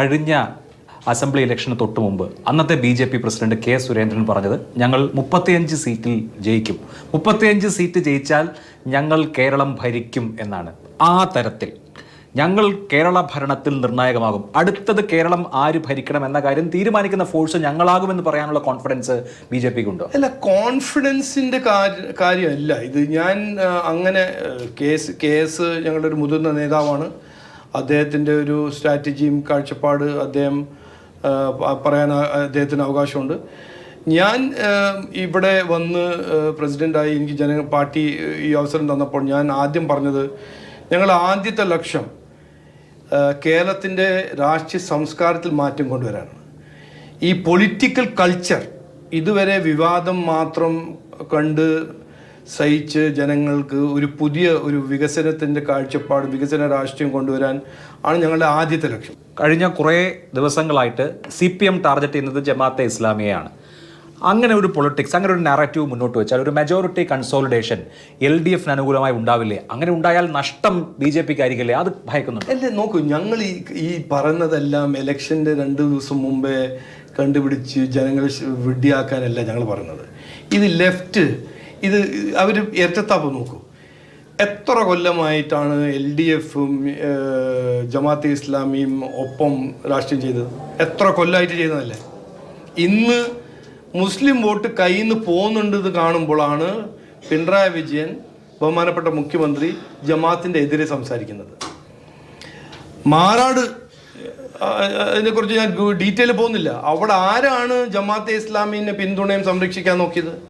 കഴിഞ്ഞ അസംബ്ലി ഇലക്ഷന് തൊട്ട് മുമ്പ് അന്നത്തെ B J P president K Surendran പറഞ്ഞത് ഞങ്ങൾ മുപ്പത്തിയഞ്ച് സീറ്റിൽ ജയിക്കും. മുപ്പത്തിയഞ്ച് സീറ്റ് ജയിച്ചാൽ ഞങ്ങൾ കേരളം ഭരിക്കും എന്നാണ്. ആ തരത്തിൽ ഞങ്ങൾ കേരള ഭരണത്തിൽ നിർണായകമാകും. അടുത്തത് കേരളം ആര് ഭരിക്കണം എന്ന കാര്യം തീരുമാനിക്കുന്ന ഫോഴ്സ് ഞങ്ങളാകുമെന്ന് പറയാനുള്ള കോൺഫിഡൻസ് ബി ജെ പിക്ക് ഉണ്ടോ അല്ല കോൺഫിഡൻസിന്റെ കാര്യ- കാര്യമല്ല. ഇത് ഞാൻ അങ്ങനെ കേസ് കേസ് ഞങ്ങളുടെ ഒരു മുതിർന്ന നേതാവാണ്. അദ്ദേഹത്തിന്റെ ഒരു സ്ട്രാറ്റജിയും കാഴ്ചപ്പാട് അദ്ദേഹം പറയാൻ അദ്ദേഹത്തിന് അവകാശമുണ്ട്. ഞാൻ ഇവിടെ വന്ന് പ്രസിഡന്റായി എനിക്ക് ജന പാർട്ടി ഈ അവസരം തന്നപ്പോൾ ഞാൻ ആദ്യം പറഞ്ഞത് ഞങ്ങൾ ആദ്യത്തെ ലക്ഷ്യം കേരളത്തിന്റെ രാഷ്ട്രീയ സംസ്കാരത്തിൽ മാറ്റം കൊണ്ടുവരാനാണ്. ഈ പൊളിറ്റിക്കൽ കൾച്ചർ ഇതുവരെ വിവാദം മാത്രം കണ്ട് സഹിച്ച് ജനങ്ങൾക്ക് ഒരു പുതിയ ഒരു വികസനത്തിന്റെ കാഴ്ചപ്പാട് വികസന രാഷ്ട്രീയം കൊണ്ടുവരാൻ ആണ് ഞങ്ങളുടെ ആദ്യത്തെ ലക്ഷ്യം. കഴിഞ്ഞ കുറേ ദിവസങ്ങളായിട്ട് സി പി എം ടാർഗറ്റ് ചെയ്യുന്നത് ജമാഅത്തെ ഇസ്ലാമിയെയാണ്. അങ്ങനെ ഒരു പൊളിറ്റിക്സ് അങ്ങനെ ഒരു നാരറ്റീവ് മുന്നോട്ട് വെച്ചാൽ ഒരു മെജോറിറ്റി കൺസോളിഡേഷൻ എൽ ഡി എഫിന് അനുകൂലമായി ഉണ്ടാവില്ലേ? അങ്ങനെ ഉണ്ടായാൽ നഷ്ടം ബി ജെ പിക്ക് ആയിരിക്കില്ലേ അത് ഭയക്കുന്നുണ്ട്. അല്ലേ നോക്കൂ ഞങ്ങൾ ഈ ഈ പറയുന്നതെല്ലാം ഇലക്ഷന്റെ രണ്ട് ദിവസം മുമ്പേ കണ്ടുപിടിച്ച് ജനങ്ങൾ വിഡ്ഡിയാക്കാനല്ല ഞങ്ങൾ പറയുന്നത് ഇത് ലെഫ്റ്റ് ഇത് അവർ ഇരട്ടത്താപ്പ് നോക്കും. എത്ര കൊല്ലമായിട്ടാണ് എൽ ഡി എഫും ജമാഅത്തെ ഇസ്ലാമിയും ഒപ്പം രാഷ്ട്രീയം ചെയ്തത്? എത്ര കൊല്ലമായിട്ട് ചെയ്തതല്ലേ? ഇന്ന് മുസ്ലിം വോട്ട് കയ്യിൽ നിന്ന് പോകുന്നുണ്ടെന്ന് കാണുമ്പോഴാണ് പിണറായി വിജയൻ ബഹുമാനപ്പെട്ട മുഖ്യമന്ത്രി ജമാഅത്തിന്റെ എതിരെ സംസാരിക്കുന്നത്. മാറാട് അതിനെക്കുറിച്ച് ഞാൻ ഡീറ്റെയിൽ പോകുന്നില്ല. അവിടെ ആരാണ് ജമാഅത്തെ ഇസ്ലാമിനെ പിന്തുണയും സംരക്ഷിക്കാൻ നോക്കിയത്?